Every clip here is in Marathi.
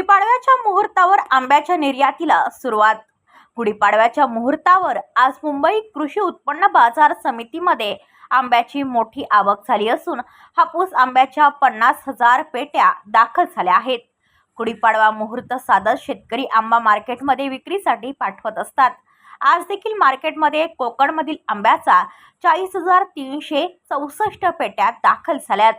गुढीपाडव्याच्या मुहूर्तावर आंब्याच्या निर्यातीला सुरुवात. गुढीपाडव्याच्या मुहूर्तावर आज मुंबई कृषी उत्पन्न बाजार समितीमध्ये आंब्याची मोठी आवक झाली असून हापूस आंब्याच्या पन्नास हजार पेट्या दाखल झाल्या आहेत. गुढीपाडवा मुहूर्त साधत शेतकरी आंबा मार्केटमध्ये विक्रीसाठी पाठवत असतात. आज देखील मार्केटमध्ये कोकणमधील आंब्याचा चाळीस हजार तीनशे चौसष्ट पेट्या दाखल झाल्यात.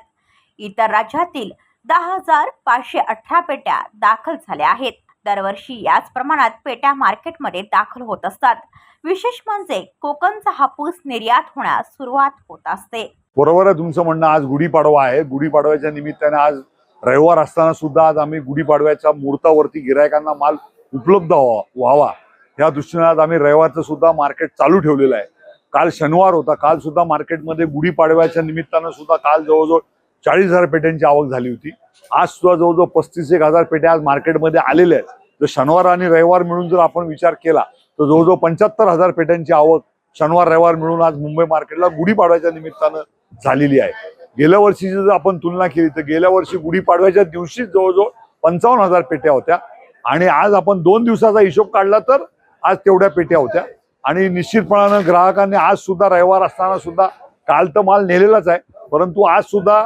इतर राज्यातील दहा हजार पाचशे अठरा पेट्या दाखल झाल्या आहेत. दरवर्षी याच प्रमाणात पेट्या मार्केटमध्ये दाखल होत असतात. विशेष म्हणजे कोकणचा हापूस निर्यात होण्यास सुरुवात होत असते. बरोबर आहे तुमचं म्हणणं आज गुढीपाडवा आहे. गुढीपाडव्याच्या निमित्ताने आज रविवार असताना सुद्धा आज आम्ही गुढीपाडव्याच्या मुहूर्तावरती गिरायकांना माल उपलब्ध व्हावा व्हावा. या दृष्टीने आज आम्ही रविवारचं सुद्धा मार्केट चालू ठेवलेलं आहे. काल शनिवार होता. काल सुद्धा मार्केटमध्ये गुढीपाडव्याच्या निमित्तानं सुद्धा काल जवळजवळ चाळीस हजार पेट्यांची आवक झाली होती. आज सुद्धा जवळजवळ पस्तीस एक हजार पेट्या आज मार्केटमध्ये आलेल्या आहेत. तर शनिवार आणि रविवार मिळून जर आपण विचार केला तर जवळजवळ पंच्याहत्तर हजार पेट्यांची आवक शनिवार रविवार मिळून आज मुंबई मार्केटला गुढीपाडव्याच्या निमित्तानं झालेली आहे. गेल्या वर्षीची जर आपण तुलना केली तर गेल्या वर्षी गुढीपाडव्याच्या दिवशीच जवळजवळ पंचावन्न हजार पेट्या होत्या. आणि आज आपण दोन दिवसाचा हिशोब काढला तर आज तेवढ्या पेट्या होत्या. आणि निश्चितपणानं ग्राहकांनी आज सुद्धा रविवार असताना सुद्धा काल तर माल नेलेलाच आहे परंतु आज सुद्धा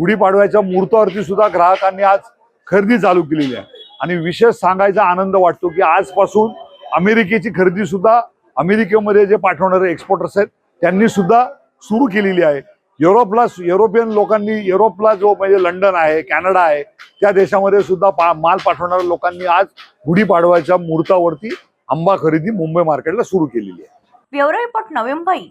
गुढीपाडव्याच्या मुहूर्तावरती सुद्धा ग्राहकांनी आज खरेदी चालू केलेली आहे. आणि विशेष सांगायचा आनंद वाटतो की आजपासून अमेरिकेची खरेदी सुद्धा अमेरिकेमध्ये जे पाठवणारे एक्सपोर्टर्स आहेत त्यांनी सुद्धा सुरू केलेली आहे. युरोपला युरोपियन लोकांनी युरोपला जो म्हणजे लंडन आहे कॅनडा आहे त्या देशामध्ये सुद्धा पा माल पाठवणाऱ्या लोकांनी आज गुढीपाडव्याच्या मुहूर्तावरती आंबा खरेदी मुंबई मार्केटला सुरू केलेली आहे. Bureau report Navi Mumbai